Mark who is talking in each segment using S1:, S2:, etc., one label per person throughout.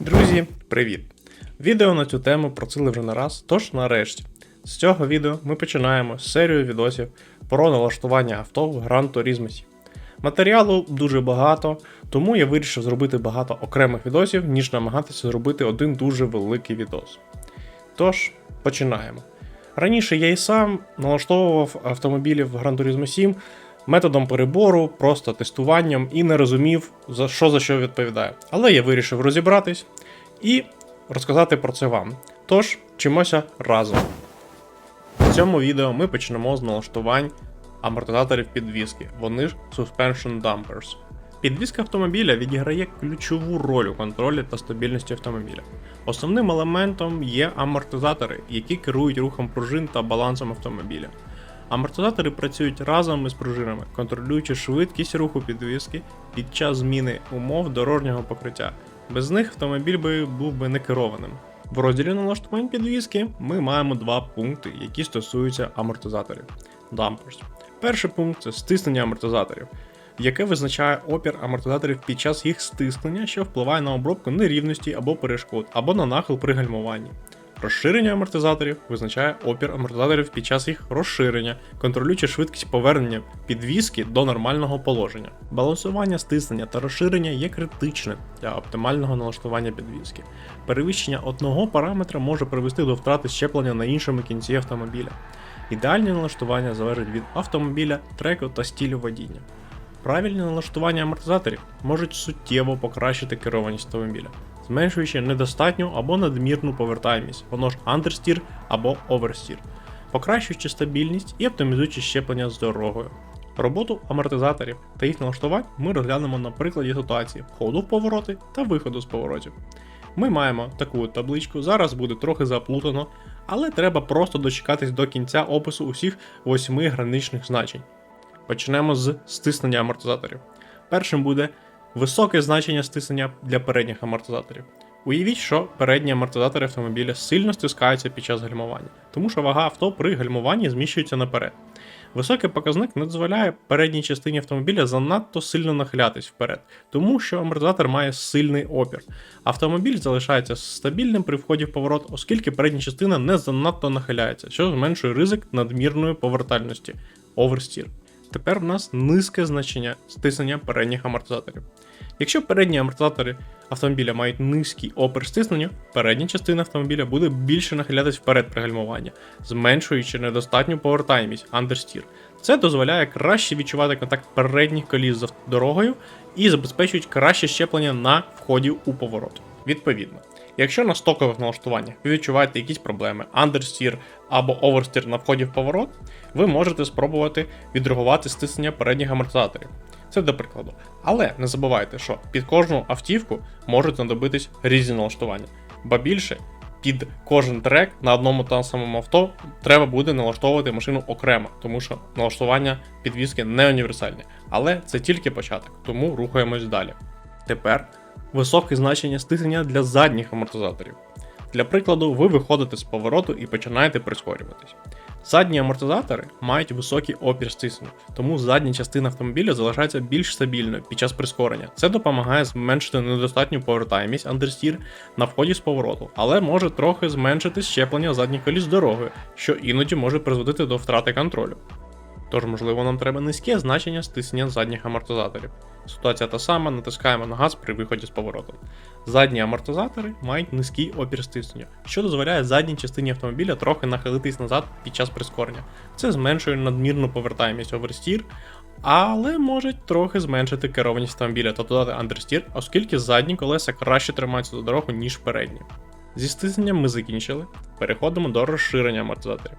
S1: Друзі, привіт! Відео на цю тему просили вже не раз, тож нарешті. З цього відео ми починаємо серію відосів про налаштування авто в Gran Turismo Матеріалу дуже багато, тому я вирішив зробити багато окремих відосів, ніж намагатися зробити один дуже великий відос. Тож, починаємо. Раніше я і сам налаштовував автомобілі в Gran Turismo 7 методом перебору, просто тестуванням і не розумів, за що за що відповідає. Але я вирішив розібратись і розказати про це вам. Тож, вчимося разом. В цьому відео ми почнемо з налаштувань амортизаторів підвіски, вони ж Suspension Dampers. Підвізка автомобіля відіграє ключову роль у контролі та стабільності автомобіля. Основним елементом є амортизатори, які керують рухом пружин та балансом автомобіля. Амортизатори працюють разом із пружинами, контролюючи швидкість руху підвіски під час зміни умов дорожнього покриття. Без них автомобіль би був би не керованим. В розділі налаштувань підвіски ми маємо два пункти, які стосуються амортизаторів. Dampers. Перший пункт це стиснення амортизаторів, яке визначає опір амортизаторів під час їх стиснення, що впливає на обробку нерівності або перешкод, або на нахил при гальмуванні. Розширення амортизаторів визначає опір амортизаторів під час їх розширення, контролюючи швидкість повернення підвіски до нормального положення. Балансування стиснення та розширення є критичним для оптимального налаштування підвіски. Перевищення одного параметра може привести до втрати щеплення на іншому кінці автомобіля. Ідеальне налаштування залежить від автомобіля, треку та стилю водіння. Правильне налаштування амортизаторів можуть суттєво покращити керованість автомобіля, зменшуючи недостатню або надмірну повертаємість, воно ж understeer або oversteer, покращуючи стабільність і оптимізуючи щеплення з дорогою. Роботу амортизаторів та їх налаштувань ми розглянемо на прикладі ситуації входу в повороти та виходу з поворотів. Ми маємо таку табличку, зараз буде трохи заплутано, але треба просто дочекатись до кінця опису усіх восьми граничних значень. Почнемо з стиснення амортизаторів. Першим буде високе значення стиснення для передніх амортизаторів. Уявіть, що передні амортизатори автомобіля сильно стискаються під час гальмування, тому що вага авто при гальмуванні зміщується наперед. Високий показник не дозволяє передній частині автомобіля занадто сильно нахилятись вперед, тому що амортизатор має сильний опір. Автомобіль залишається стабільним при вході в поворот, оскільки передня частина не занадто нахиляється, що зменшує ризик надмірної повертальності oversteer. Тепер в нас низьке значення стиснення передніх амортизаторів. Якщо передні амортизатори автомобіля мають низький опір стиснення, передня частина автомобіля буде більше нахилятись вперед при гальмуванні, зменшуючи недостатню повертаємість understeer. Це дозволяє краще відчувати контакт передніх коліс з дорогою і забезпечують краще щеплення на вході у поворот. Відповідно, якщо на стокових налаштуваннях ви відчуваєте якісь проблеми, understeer або oversteer на вході в поворот, ви можете спробувати відреагувати стиснення передніх амортизаторів. Це до прикладу. Але не забувайте, що під кожну автівку можуть знадобитись різні налаштування. Ба більше, під кожен трек на одному та самому авто треба буде налаштовувати машину окремо, тому що налаштування підвіски не універсальне. Але це тільки початок, тому рухаємось далі. Тепер високе значення стиснення для задніх амортизаторів. Для прикладу, ви виходите з повороту і починаєте прискорюватись. Задні амортизатори мають високий опір стиснення, тому задня частина автомобіля залишається більш стабільною під час прискорення. Це допомагає зменшити недостатню повертаємість understeer на вході з повороту, але може трохи зменшити щеплення задніх коліс дорогою, що іноді може призводити до втрати контролю. Тож, можливо, нам треба низьке значення стиснення задніх амортизаторів. Ситуація та сама, натискаємо на газ при виході з повороту. Задні амортизатори мають низький опір стиснення, що дозволяє задній частині автомобіля трохи нахилитись назад під час прискорення. Це зменшує надмірну повертаємість оверстір, але може трохи зменшити керованість автомобіля та додати андерстір, оскільки задні колеса краще тримаються за дорогу, ніж передні. Зі стисненням ми закінчили. Переходимо до розширення амортизаторів.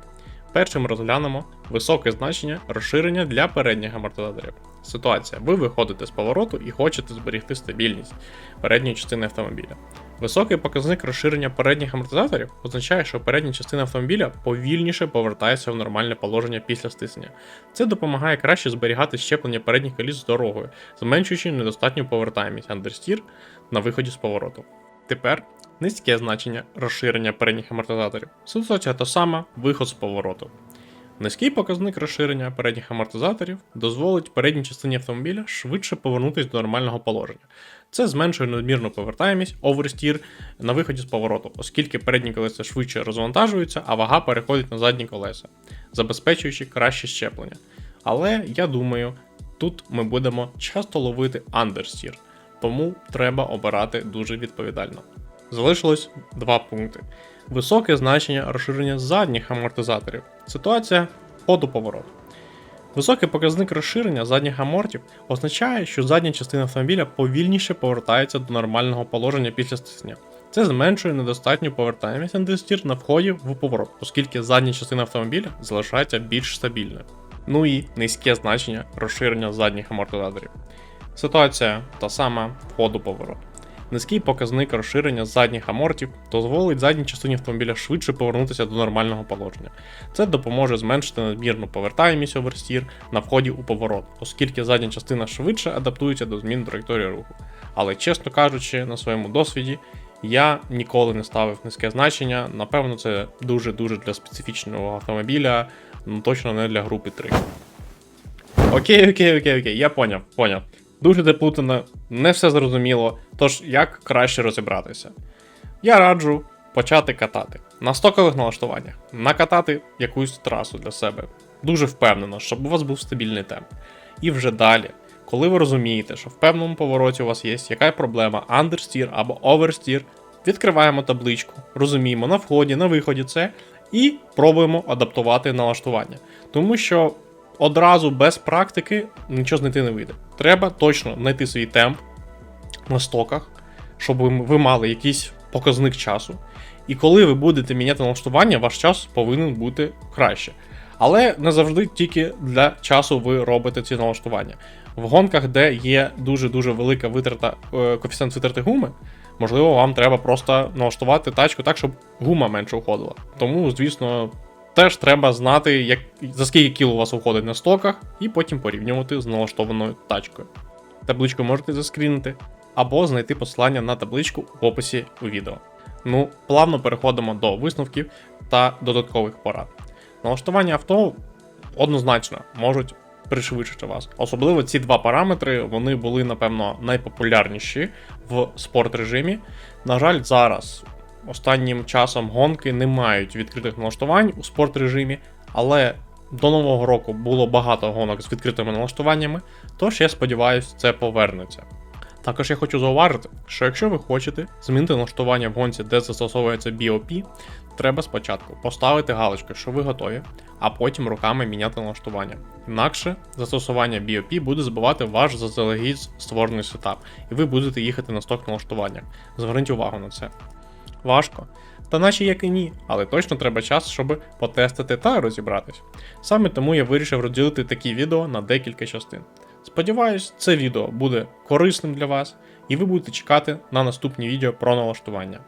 S1: Першим розглянемо високе значення розширення для передніх амортизаторів. Ситуація: ви виходите з повороту і хочете зберегти стабільність передньої частини автомобіля. Високий показник розширення передніх амортизаторів означає, що передня частина автомобіля повільніше повертається в нормальне положення після стиснення. Це допомагає краще зберігати щеплення передніх коліс з дорогою, зменшуючи недостатню повертаємість understeer на виході з повороту. Тепер низьке значення розширення передніх амортизаторів. Ситуація та сама, виход з повороту. Низький показник розширення передніх амортизаторів дозволить передній частині автомобіля швидше повернутися до нормального положення. Це зменшує надмірну повертаємість оверстір на виході з повороту, оскільки передні колеса швидше розвантажуються, а вага переходить на задні колеса, забезпечуючи краще щеплення. Але я думаю, тут ми будемо часто ловити андерстір, тому треба обирати дуже відповідально. Залишилось два пункти. Високе значення розширення задніх амортизаторів. Ситуація ходу повороту. Високий показник розширення задніх амортів означає, що задня частина автомобіля повільніше повертається до нормального положення після стиснення. Це зменшує недостатню повертаємість андерстір на вході в поворот, оскільки задня частина автомобіля залишається більш стабільною. Ну і низьке значення розширення задніх амортизаторів. Ситуація та сама входу повороту. Низький показник розширення задніх амортів дозволить задній частині автомобіля швидше повернутися до нормального положення. Це допоможе зменшити надмірну повертаємість оверстір на вході у поворот, оскільки задня частина швидше адаптується до змін траєкторії руху. Але чесно кажучи, на своєму досвіді я ніколи не ставив низьке значення. Напевно, це дуже-дуже для специфічного автомобіля, ну точно не для групи 3. Окей, окей, окей, окей, я поняв, поняв. Дуже заплутано, не все зрозуміло, тож як краще розібратися. Я раджу почати катати на стокових налаштуваннях, накатати якусь трасу для себе. Дуже впевнено, щоб у вас був стабільний темп. І вже далі, коли ви розумієте, що в певному повороті у вас є яка проблема, андерстір або оверстір, відкриваємо табличку, розуміємо на вході, на виході це, і пробуємо адаптувати налаштування. Тому що одразу без практики нічого знайти не вийде. Треба точно знайти свій темп на стоках, щоб ви- мали якийсь показник часу. І коли ви будете міняти налаштування, ваш час повинен бути краще. Але не завжди тільки для часу ви робите ці налаштування. В гонках, де є дуже-дуже велика витрата, е, коефіцієнт витрати гуми, можливо, вам треба просто налаштувати тачку так, щоб гума менше уходила. Тому, звісно, теж треба знати, як, за скільки кіл у вас уходить на стоках, і потім порівнювати з налаштованою тачкою. Табличку можете заскрінити, або знайти посилання на табличку в описі у відео. Ну, плавно переходимо до висновків та додаткових порад. Налаштування авто однозначно можуть пришвидшити вас. Особливо ці два параметри вони були, напевно, найпопулярніші в спорт режимі. На жаль, зараз останнім часом гонки не мають відкритих налаштувань у спорт режимі, але до нового року було багато гонок з відкритими налаштуваннями, тож я сподіваюся, це повернеться. Також я хочу зауважити, що якщо ви хочете змінити налаштування в гонці, де застосовується BOP, треба спочатку поставити галочку, що ви готові, а потім руками міняти налаштування. Інакше застосування BOP буде збивати ваш заздалегідь створений сетап, і ви будете їхати на сток налаштування. Зверніть увагу на це. Важко. Та наче як і ні, але точно треба час, щоб потестити та розібратись. Саме тому я вирішив розділити такі відео на декілька частин. Сподіваюсь, це відео буде корисним для вас, і ви будете чекати на наступні відео про налаштування.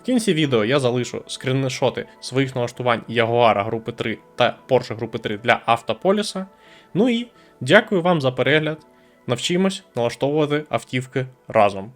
S1: В кінці відео я залишу скріншоти своїх налаштувань Jaguar групи 3 та Porsche групи 3 для Автополіса. Ну і дякую вам за перегляд. Навчимось налаштовувати автівки разом.